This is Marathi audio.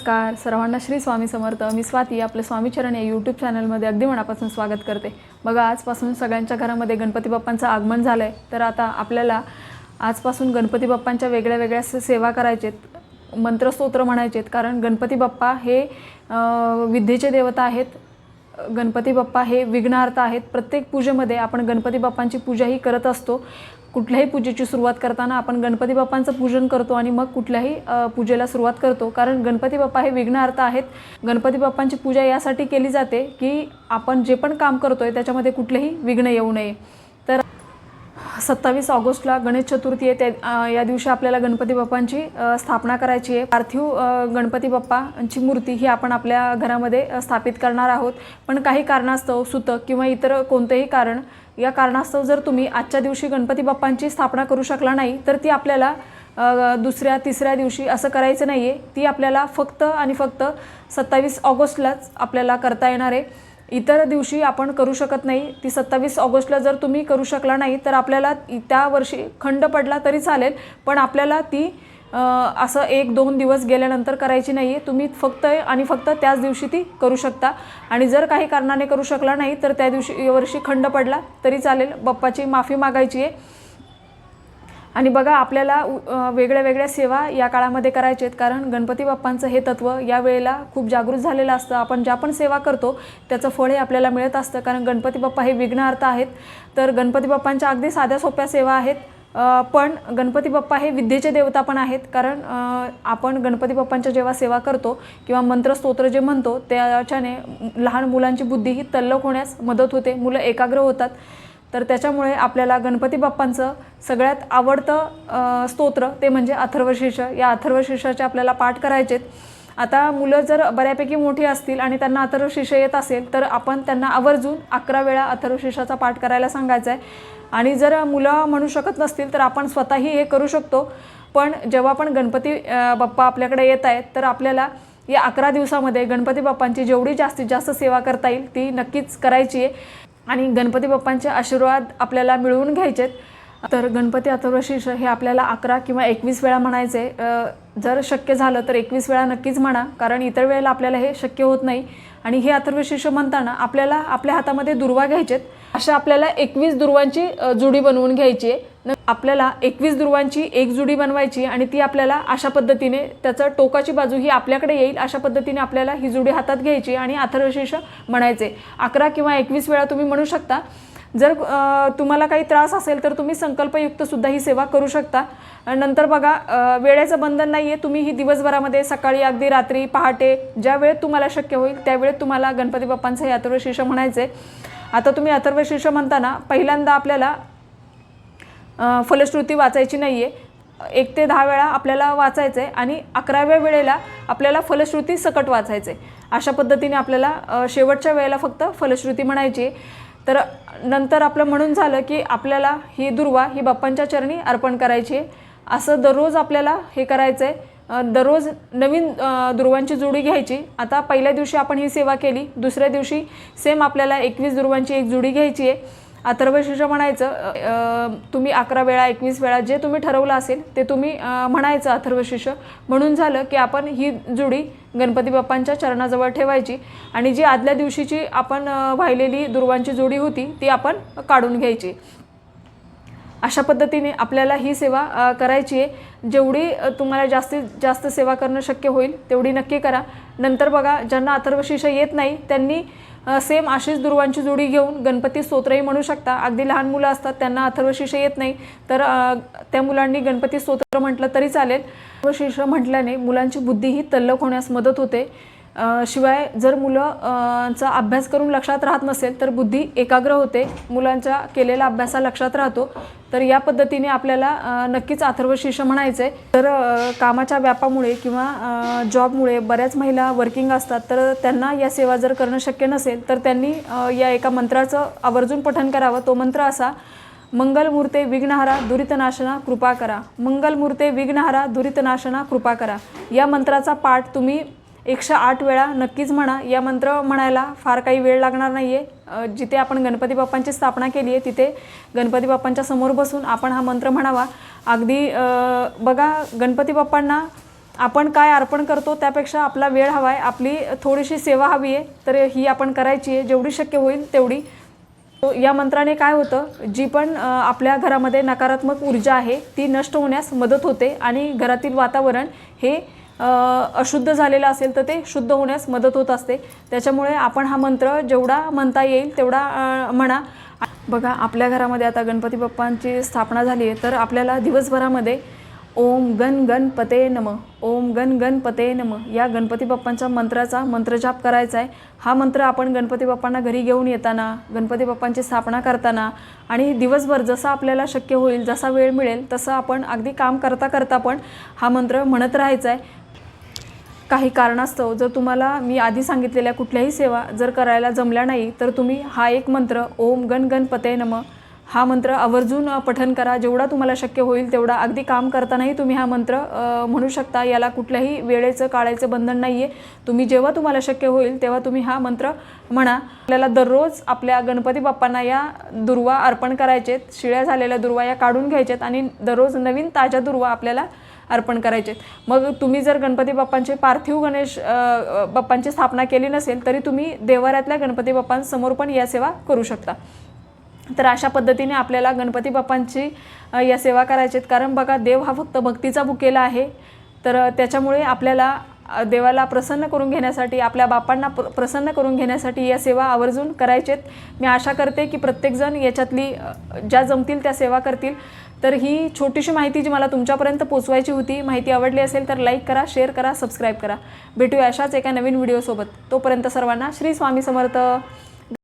नमस्कार. सर्वांना श्री स्वामी समर्थ. मी स्वाती आपलं स्वामीचरण या यूट्यूब चॅनलमध्ये अगदी मनापासून स्वागत करते. बघा आजपासून सगळ्यांच्या घरामध्ये गणपती बाप्पांचं आगमन झालं आहे तर आता आपल्याला आजपासून गणपती बाप्पांच्या वेगळ्या वेगळ्या सेवा करायचेत मंत्रस्तोत्र म्हणायचेत. कारण गणपती बाप्पा हे विद्येचे देवता आहेत. गणपती बाप्पा हे विघ्नार्थ आहेत. प्रत्येक पूजेमध्ये आपण गणपती बाप्पांची पूजाही करत असतो. कुठल्याही पूजेची सुरुवात करताना आपण गणपती बाप्पांचं पूजन करतो आणि मग कुठल्याही पूजेला सुरुवात करतो. कारण गणपती बाप्पा हे विघ्नहर्ता आहेत. गणपती बाप्पांची पूजा यासाठी केली जाते की आपण जे पण काम करतो आहे त्याच्यामध्ये कुठलेही विघ्न येऊ नये. सत्तावीस ऑगस्टला गणेश चतुर्थी आहे. त्या या दिवशी आपल्याला गणपती बाप्पांची स्थापना करायची आहे. पार्थिव गणपती बाप्पांची मूर्ती ही आपण आपल्या घरामध्ये स्थापित करणार आहोत. पण काही कारणास्तव सुतक किंवा इतर कोणतेही कारण या कारणास्तव जर तुम्ही आजच्या दिवशी गणपती बाप्पांची स्थापना करू शकला नाही तर ती आपल्याला दुसऱ्या तिसऱ्या दिवशी असं करायचं नाही आहे ती आपल्याला फक्त आणि फक्त सत्तावीस ऑगस्टलाच आपल्याला करता येणार आहे. इतर दिवशी आपण करू शकत नाही. ती सत्तावीस ऑगस्टला जर तुम्ही करू शकला नाही तर आपल्याला त्या वर्षी खंड पडला तरी चालेल. पण आपल्याला ती असं एक दोन दिवस गेल्यानंतर करायची नाही आहे तुम्ही फक्त आणि फक्त त्याच दिवशी ती करू शकता. आणि जर काही कारणाने करू शकला नाही तर त्या दिवशी वर्षी खंड पडला तरी चालेल. बाप्पाची माफी मागायची आहे. आणि बघा आपल्याला उ- वेगळ्या वेगळ्या सेवा या काळामध्ये करायचे आहेत. कारण गणपती बाप्पांचं हे तत्त्व या वेळेला खूप जागृत झालेलं असतं. आपण ज्या पण सेवा करतो त्याचं फळ हे आपल्याला मिळत असतं. कारण गणपती बाप्पा हे विघ्नहर्ता आहेत. तर गणपती बाप्पांच्या अगदी साध्या सोप्या सेवा आहेत. पण गणपती बाप्पा हे विद्येचे देवता पण आहेत. कारण आपण गणपती बाप्पांच्या जेव्हा सेवा करतो किंवा मंत्रस्तोत्र जे म्हणतो त्याच्याने लहान मुलांची बुद्धी ही तल्लक होण्यास मदत होते. मुलं एकाग्र होतात. तर त्याच्यामुळे आपल्याला गणपती बाप्पांचं सगळ्यात आवडतं स्तोत्र ते म्हणजे अथर्वशीर्ष. या अथर्वशीर्षाचे आपल्याला पाठ करायचेत. आता मुलं जर बऱ्यापैकी मोठी असतील आणि त्यांना अथर्वशीर्ष येत असेल तर आपण त्यांना आवर्जून अकरा वेळा अथर्वशीर्षाचा पाठ करायला सांगायचा आहे आणि जर मुलं म्हणू शकत नसतील तर आपण स्वतःही हे करू शकतो. पण जेव्हा पण गणपती बाप्पा आपल्याकडे येत आहेत तर आपल्याला या अकरा दिवसामध्ये गणपती बाप्पांची जेवढी जास्तीत जास्त सेवा करता येईल ती नक्कीच करायची आहे. आणि गणपती बाप्पांचे आशीर्वाद आपल्याला मिळवून घ्यायचेत. तर गणपती अथर्वशीर्ष हे आपल्याला अकरा किंवा एकवीस वेळा म्हणायचे. जर शक्य झालं तर एकवीस वेळा नक्कीच म्हणा कारण इतर वेळेला आपल्याला हे शक्य होत नाही. आणि हे अथर्वशीर्ष म्हणताना आपल्याला आपल्या हातामध्ये दुर्वा घ्यायचेत. अशा आपल्याला एकवीस दुर्वांची जुडी बनवून घ्यायची आहे. आपल्याला एकवीस दुर्वांची एक जुडी बनवायची आणि ती आपल्याला अशा पद्धतीने त्याचं टोकाची बाजू ही आपल्याकडे येईल अशा पद्धतीने आपल्याला ही जुडी हातात घ्यायची आणि अथर्वशीर्ष म्हणायचे. अकरा किंवा एकवीस वेळा तुम्ही म्हणू शकता. जर तुम्हाला काही त्रास असेल तर तुम्ही संकल्पयुक्त सुद्धा ही सेवा करू शकता. नंतर बघा वेळेचं बंधन नाही आहे तुम्ही ही दिवसभरामध्ये सकाळी अगदी रात्री पहाटे ज्या वेळेत तुम्हाला शक्य होईल त्यावेळेत तुम्हाला गणपती बाप्पांचं हे अथर्वशीर्ष म्हणायचे. आता तुम्ही अथर्वशीर्ष म्हणताना पहिल्यांदा आपल्याला फलश्रुती वाचायची नाही आहे एक ते दहा वेळा आपल्याला वाचायचं आहे आणि अकराव्या वेळेला आपल्याला फलश्रुती सकट वाचायचं आहे अशा पद्धतीने आपल्याला शेवटच्या वेळेला फक्त फलश्रुती म्हणायची आहे. तर नंतर आपलं म्हणून झालं की आपल्याला ही दुर्वा ही बाप्पांच्या चरणी अर्पण करायची आहे. असं दररोज आपल्याला हे करायचं आहे दररोज नवीन दुर्वांची जोडी घ्यायची. आता पहिल्या दिवशी आपण ही सेवा केली दुसऱ्या दिवशी सेम आपल्याला एकवीस दुर्वांची एक जोडी घ्यायची आहे. अथर्वशीर्ष म्हणायचं तुम्ही अकरा वेळा एकवीस वेळा जे तुम्ही ठरवलं असेल ते तुम्ही म्हणायचं अथर्वशीर्ष म्हणून झालं की आपण ही जुडी गणपती बाप्पांच्या चरणाजवळ ठेवायची आणि जी आदल्या दिवशीची आपण वाहिलेली दुर्वांची जोडी होती ती आपण काढून घ्यायची. अशा पद्धतीने आपल्याला ही सेवा करायची आहे. जेवढी तुम्हाला जास्तीत जास्त सेवा करणं शक्य होईल तेवढी नक्की करा. नंतर बघा ज्यांना अथर्वशीर्ष येत नाही त्यांनी सेम आशिष दुर्वांची जोडी घेऊन गणपती स्तोत्रही म्हणू शकता. अगदी लहान मुलं असतात त्यांना अथर्वशीर्ष येत नाही. तर त्या मुलांनी गणपती स्तोत्र म्हटलं तरी चालेल. अथर्वशीर्ष म्हटल्याने मुलांची बुद्धी ही तल्लक होण्यास मदत होते. शिवाय जर मुलं चा अभ्यास करून लक्षात राहत नसेल तर बुद्धी एकाग्र होते. मुलांच्या केलेला अभ्यासा लक्षात राहतो. तर या पद्धतीने आपल्याला नक्कीच अथर्वशीर्ष म्हणायचं आहे तर कामाच्या व्यापामुळे किंवा जॉबमुळे बऱ्याच महिला वर्किंग असतात. तर त्यांना या सेवा जर करणं शक्य नसेल तर त्यांनी या एका मंत्राचं आवर्जून पठन करावं. तो मंत्र असा मंगलमूर्ते विघ्नहारा दुरितनाशना कृपा करा. मंगलमूर्ते विघ्नहारा दुरितनाशना कृपा करा. या मंत्राचा पाठ तुम्ही एकशे आठ वेळा नक्कीच म्हणा. या मंत्र म्हणायला फार काही वेळ लागणार नाही आहे जिथे आपण गणपती बाप्पांची स्थापना केली आहे तिथे गणपती बाप्पांच्या समोर बसून आपण हा मंत्र म्हणावा. अगदी बघा गणपती बाप्पांना आपण काय अर्पण करतो त्यापेक्षा आपला वेळ हवा आहे आपली थोडीशी सेवा हवी आहे तर ही आपण करायची आहे जेवढी शक्य होईल तेवढी. तो या मंत्राने काय होतं? जी पण आपल्या घरामध्ये नकारात्मक ऊर्जा आहे ती नष्ट होण्यास मदत होते आणि घरातील वातावरण हे अशुद्ध झालेलं असेल तर ते शुद्ध होण्यास मदत होत असते. त्याच्यामुळे आपण हा मंत्र जेवढा म्हणता येईल तेवढा म्हणा. बघा आपल्या घरामध्ये आता गणपती बाप्पांची स्थापना झाली आहे तर आपल्याला दिवसभरामध्ये ओम गण गणपते नम ओम गण गणपते नम या गणपती बाप्पांच्या मंत्राचा मंत्रजाप करायचा आहे. हा मंत्र आपण गणपती बाप्पांना घरी घेऊन येताना गणपती बाप्पांची स्थापना करताना आणि दिवसभर जसं आपल्याला शक्य होईल जसा वेळ मिळेल तसं आपण अगदी काम करता करता पण हा मंत्र म्हणत राहायचा आहे. काही कारणास्तव जर तुम्हाला मी आधी सांगितलेल्या कुठल्याही सेवा जर करायला जमल्या नाही तर तुम्ही हा एक मंत्र ओम गण गणपते नम. हा मंत्र आवर्जून पठन करा. जेवढा तुम्हाला शक्य होईल तेवढा अगदी काम करतानाही तुम्ही हा मंत्र म्हणू शकता. याला कुठल्याही वेळेचं काळायचं बंधन नाही आहे तुम्ही जेव्हा तुम्हाला शक्य होईल तेव्हा तुम्ही हा मंत्र म्हणा. आपल्याला दररोज आपल्या गणपती बाप्पांना या दुर्वा अर्पण करायचेत. शिळ्या झालेल्या दुर्वा या काढून घ्यायच्यात आणि दररोज नवीन ताज्या दुर्वा आपल्याला अर्पण करायचे. मग तुम्ही जर गणपती बाप्पांचे पार्थिव गणेश बाप्पांची स्थापना केली नसेल तरी तुम्ही देवाऱ्यातल्या गणपती बाप्पांसमोर पण या सेवा करू शकता. तर अशा पद्धतीने आपल्याला गणपती बाप्पांची या सेवा करायची आहेत कारण बघा देव हा फक्त भक्तीचा भुकेला आहे. तर त्याच्यामुळे आपल्याला देवाला प्रसन्न करून घेण्यासाठी आपल्या बापांना प्र प्रसन्न करून घेण्यासाठी या सेवा आवर्जून करायचेत. मी आशा करते की प्रत्येकजण याच्यातली ज्या जमतील त्या सेवा करतील. तर ही छोटीशी माहिती जी मला तुमच्यापर्यंत पोचवायची होती माहिती आवडली असेल तर लाईक करा शेअर करा सबस्क्राईब करा. भेटूया अशाच एका नवीन व्हिडिओसोबत. तोपर्यंत सर्वांना श्री स्वामी समर्थ.